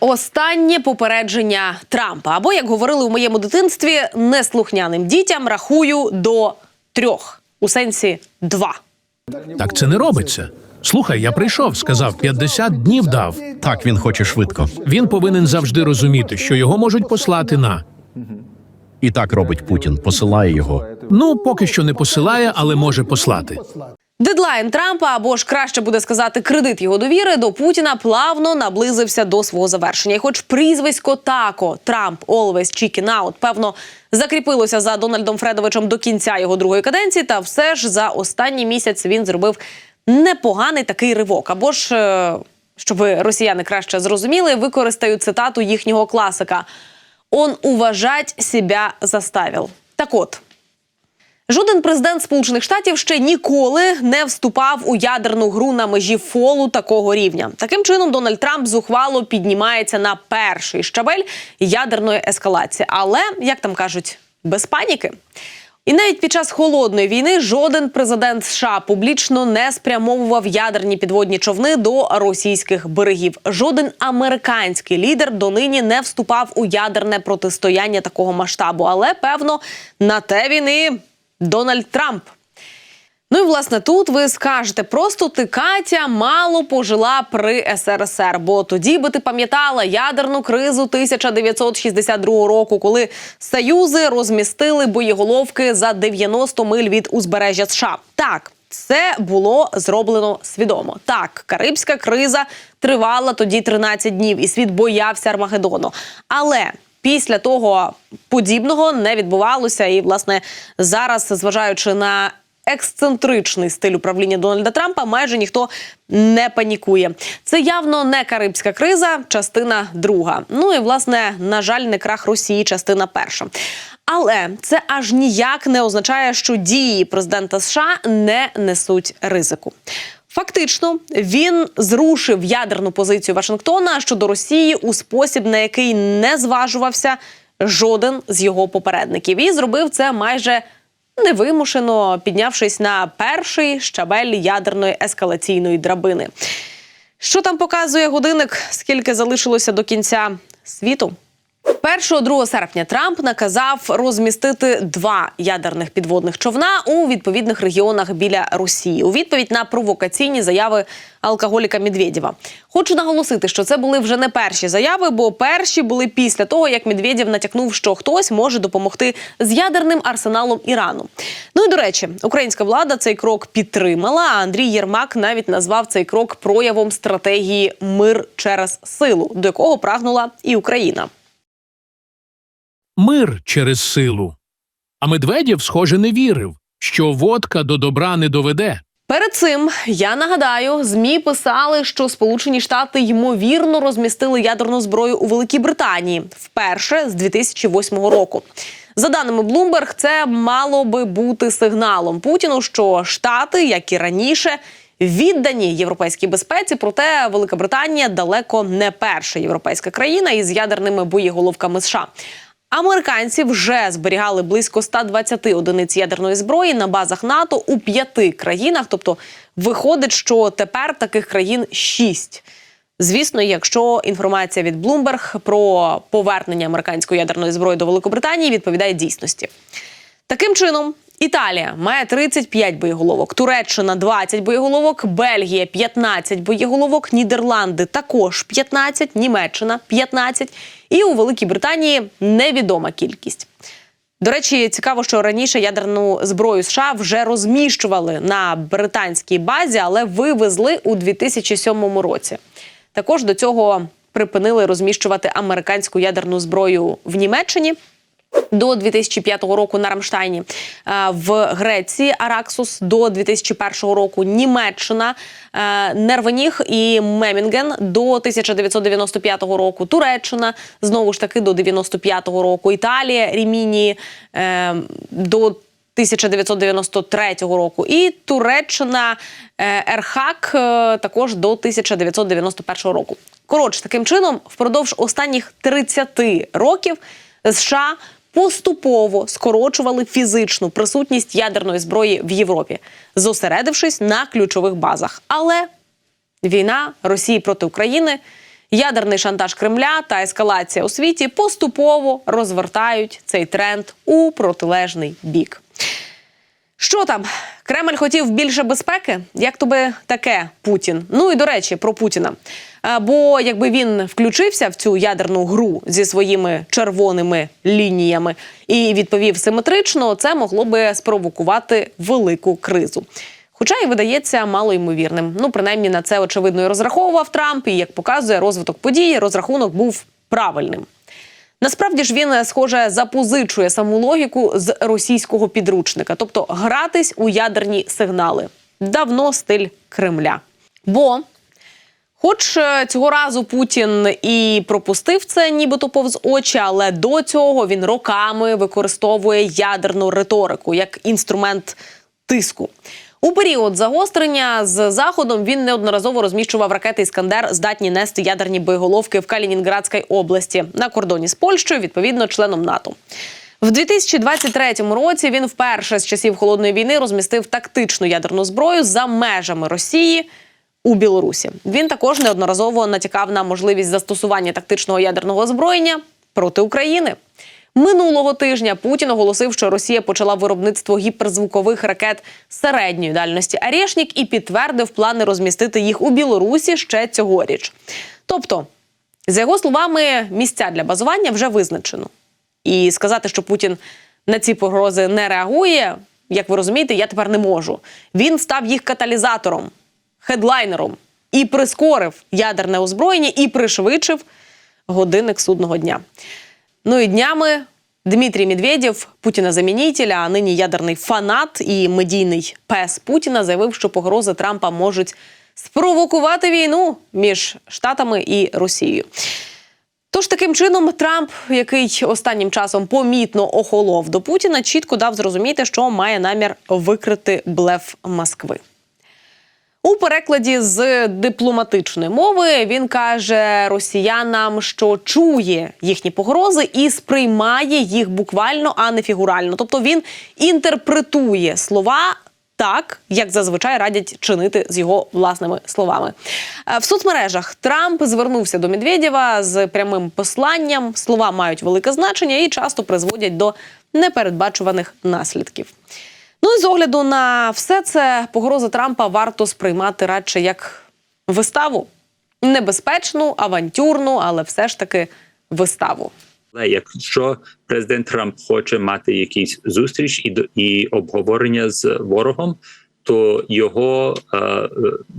Останнє попередження Трампа. Або, як говорили у моєму дитинстві, неслухняним дітям рахую до трьох. У сенсі два. Так це не робиться. Слухай, я прийшов, сказав, 50 днів дав. Так він хоче швидко. Він повинен завжди розуміти, що його можуть послати на. І так робить Путін, посилає його. Ну, поки що не посилає, але може послати. Дедлайн Трампа, або ж краще буде сказати, кредит його довіри до Путіна плавно наблизився до свого завершення. І хоч прізвисько тако Трамп Chicken Out, певно, закріпилося за Дональдом Фредовичем до кінця його другої каденції, та все ж за останній місяць він зробив непоганий такий ривок. Або ж, е, щоб росіяни краще зрозуміли, використаю цитату їхнього класика: Он уважать себя заставил. Так от. Жоден президент Сполучених Штатів ще ніколи не вступав у ядерну гру на межі фолу такого рівня. Таким чином, Дональд Трамп зухвало піднімається на перший щабель ядерної ескалації. Але як там кажуть, без паніки. І навіть під час холодної війни жоден президент США публічно не спрямовував ядерні підводні човни до російських берегів. Жоден американський лідер донині не вступав у ядерне протистояння такого масштабу. Але певно на те він і Дональд Трамп. Ну і власне тут ви скажете, просто ти Катя мало пожила при СРСР, бо тоді би ти пам'ятала ядерну кризу 1962 року, коли союзи розмістили боєголовки за 90 миль від узбережжя США. Так. Це було зроблено свідомо. Так, карибська криза тривала тоді 13 днів, і світ боявся Армагеддону. Але після того подібного не відбувалося. І, власне, зараз, зважаючи на ексцентричний стиль управління Дональда Трампа, майже ніхто не панікує. Це явно не карибська криза, частина друга. Ну і власне, на жаль, не крах Росії, частина перша. Але це аж ніяк не означає, що дії президента США не несуть ризику. Фактично, він зрушив ядерну позицію Вашингтона щодо Росії у спосіб, на який не зважувався жоден з його попередників, і зробив це майже невимушено, піднявшись на перший щабель ядерної ескалаційної драбини. Що там показує годинник? Скільки залишилося до кінця світу? 1-2 серпня Трамп наказав розмістити два ядерних підводних човна у відповідних регіонах біля Росії у відповідь на провокаційні заяви алкоголіка Медведєва. Хочу наголосити, що це були вже не перші заяви, бо перші були після того, як Медведєв натякнув, що хтось може допомогти з ядерним арсеналом Ірану. Ну і до речі, українська влада цей крок підтримала. А Андрій Єрмак навіть назвав цей крок проявом стратегії мир через силу, до якого прагнула і Україна. Мир через силу. А Медведєв, схоже, не вірив, що водка до добра не доведе. Перед цим я нагадаю, змі писали, що Сполучені Штати ймовірно розмістили ядерну зброю у Великій Британії вперше з 2008 року. За даними Bloomberg, це мало би бути сигналом Путіну, що Штати, як і раніше, віддані європейській безпеці. Проте Велика Британія далеко не перша європейська країна із ядерними боєголовками США. Американці вже зберігали близько 120 одиниць ядерної зброї на базах НАТО у п'яти країнах. Тобто, виходить, що тепер таких країн шість. Звісно, якщо інформація від Bloomberg про повернення американської ядерної зброї до Великобританії відповідає дійсності. Таким чином, Італія має 35 боєголовок, Туреччина 20 боєголовок, Бельгія 15 боєголовок, Нідерланди також 15, Німеччина 15 і у Великій Британії невідома кількість. До речі, цікаво, що раніше ядерну зброю США вже розміщували на британській базі, але вивезли у 2007 році. Також до цього припинили розміщувати американську ядерну зброю в Німеччині. До 2005 року на Рамштайні Е, в Греції Араксус до 2001 року Німеччина е, Нервеніг і Мемінген до 1995 року. Туреччина знову ж таки до 95 року. Італія Ріміні е, до 1993 року, і Туреччина Ерхак також до 1991 року. Коротше, таким чином, впродовж останніх 30 років США поступово скорочували фізичну присутність ядерної зброї в Європі, зосередившись на ключових базах. Але війна Росії проти України Ядерний шантаж Кремля та ескалація у світі поступово розвертають цей тренд у протилежний бік. Що там? Кремль хотів більше безпеки? Як тобі таке Путін? Ну і до речі, про Путіна. Бо якби він включився в цю ядерну гру зі своїми червоними лініями і відповів симетрично, це могло би спровокувати велику кризу. Хоча і видається малоймовірним. Ну, принаймні на це очевидно і розраховував Трамп. І як показує розвиток подій, розрахунок був правильним. Насправді ж він, схоже, запозичує саму логіку з російського підручника, тобто гратись у ядерні сигнали. Давно стиль Кремля. Бо, хоч е, цього разу Путін і пропустив це, нібито повз очі, але до цього він роками використовує ядерну риторику як інструмент тиску. У період загострення з заходом він неодноразово розміщував ракети Іскандер, здатні нести ядерні боєголовки в Калінінградській області на кордоні з Польщею, відповідно членом НАТО. В 2023 році він вперше з часів холодної війни розмістив тактичну ядерну зброю за межами Росії у Білорусі. Він також неодноразово натякав на можливість застосування тактичного ядерного озброєння проти України. Минулого тижня Путін оголосив, що Росія почала виробництво гіперзвукових ракет середньої дальності «Арєшнік» і підтвердив плани розмістити їх у Білорусі ще цьогоріч. Тобто, за його словами, місця для базування вже визначено. І сказати, що Путін на ці погрози не реагує, як ви розумієте, я тепер не можу. Він став їх каталізатором, хедлайнером і прискорив ядерне озброєння і пришвидшив годинник судного дня. Ну і днями Дмитрій Медведєв, Путіна замінитель, а нині ядерний фанат і медійний пес Путіна, заявив, що погрози Трампа можуть спровокувати війну між Штатами і Росією. Тож таким чином Трамп, який останнім часом помітно охолов до Путіна, чітко дав зрозуміти, що має намір викрити блеф Москви. У перекладі з дипломатичної мови він каже росіянам, що чує їхні погрози і сприймає їх буквально, а не фігурально. Тобто він інтерпретує слова. Так, як зазвичай радять чинити з його власними словами. Е, В соцмережах Трамп звернувся до Медведєва з прямим посланням. Слова мають велике значення і часто призводять до непередбачуваних наслідків. Ну і з огляду на все це погрози Трампа варто сприймати радше як виставу. Небезпечну, авантюрну, але все ж таки виставу. Але якщо президент Трамп хоче мати якісь зустріч і і обговорення з ворогом, то його, е, е,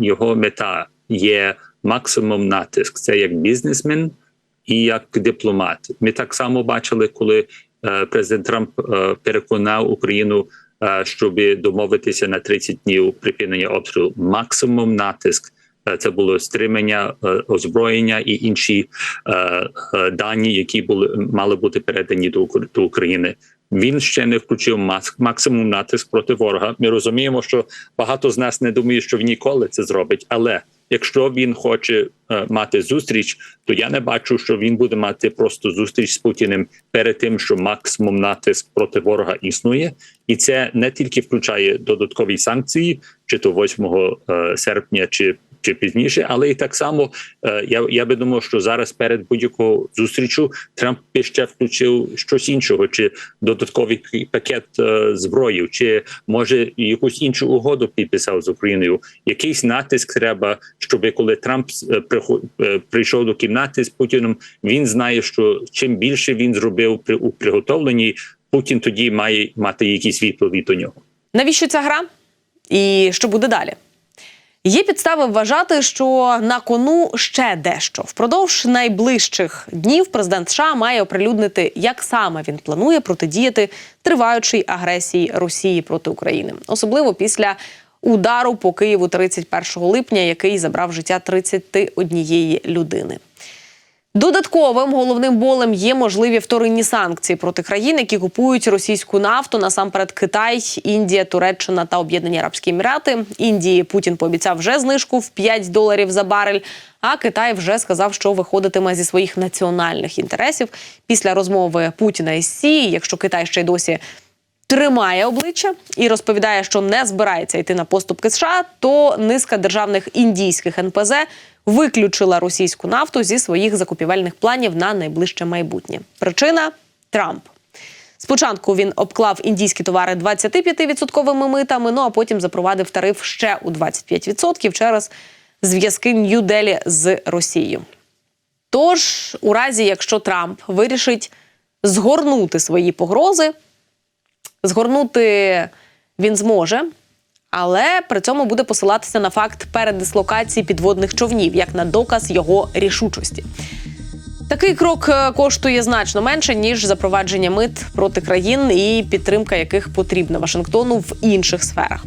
його мета є максимум натиск. Це як бізнесмен і як дипломат. Ми так само бачили, коли е, президент Трамп е, переконав Україну, щоб домовитися на 30 днів припинення обстрілу. Максимум натиск. Е, Це було стримання е, озброєння і інші е, е, дані, які були мали бути передані до, до України. Він ще не включив максимум натиск проти ворога. Ми розуміємо, що багато з нас не думає, що він ніколи це зробить. Але якщо він хоче е, мати зустріч, то я не бачу, що він буде мати просто зустріч з Путіним перед тим, що максимум натиск проти ворога існує, і це не тільки включає додаткові санкції, чи то 8 е, серпня, чи чи пізніше, але і так само е, я, я би думав, що зараз перед будь-якого зустрічу Трамп би ще включив щось іншого, чи додатковий пакет е, зброї, чи може якусь іншу угоду підписав з Україною. Якийсь натиск треба, щоб коли Трамп прийшов до кімнати з Путіном, він знає, що чим більше він зробив при у приготовленні, Путін тоді має мати якісь відповідь до нього. Навіщо ця гра? І що буде далі? Є підстави вважати, що на кону ще дещо. Впродовж найближчих днів президент США має оприлюднити, як саме він планує протидіяти триваючій агресії Росії проти України, особливо після удару по Києву 31 липня, який забрав життя 31 людини. Додатковим головним болем є можливі вторинні санкції проти країн, які купують російську нафту, насамперед Китай, Індія, Туреччина та Об'єднані Арабські Емірати. Індії Путін пообіцяв вже знижку в 5 доларів за барель. А Китай вже сказав, що виходитиме зі своїх національних інтересів після розмови Путіна із Сі. Якщо Китай ще й досі тримає обличчя і розповідає, що не збирається йти на поступки США, то низка державних індійських НПЗ виключила російську нафту зі своїх закупівельних планів на найближче майбутнє. Причина Трамп. Спочатку він обклав індійські товари 25% митами, ну а потім запровадив тариф ще у 25% через зв'язки Нью-Делі з Росією. Тож, у разі, якщо Трамп вирішить згорнути свої погрози, згорнути він зможе, але при цьому буде посилатися на факт передислокації підводних човнів як на доказ його рішучості. Такий крок е, коштує значно менше ніж запровадження мит проти країн і підтримка яких потрібна Вашингтону в інших сферах.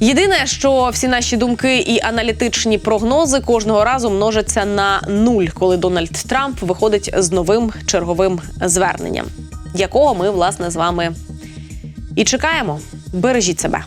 Єдине, що всі наші думки і аналітичні прогнози кожного разу множаться на нуль, коли Дональд Трамп виходить з новим черговим зверненням, якого ми власне з вами і чекаємо. Бережіть себе.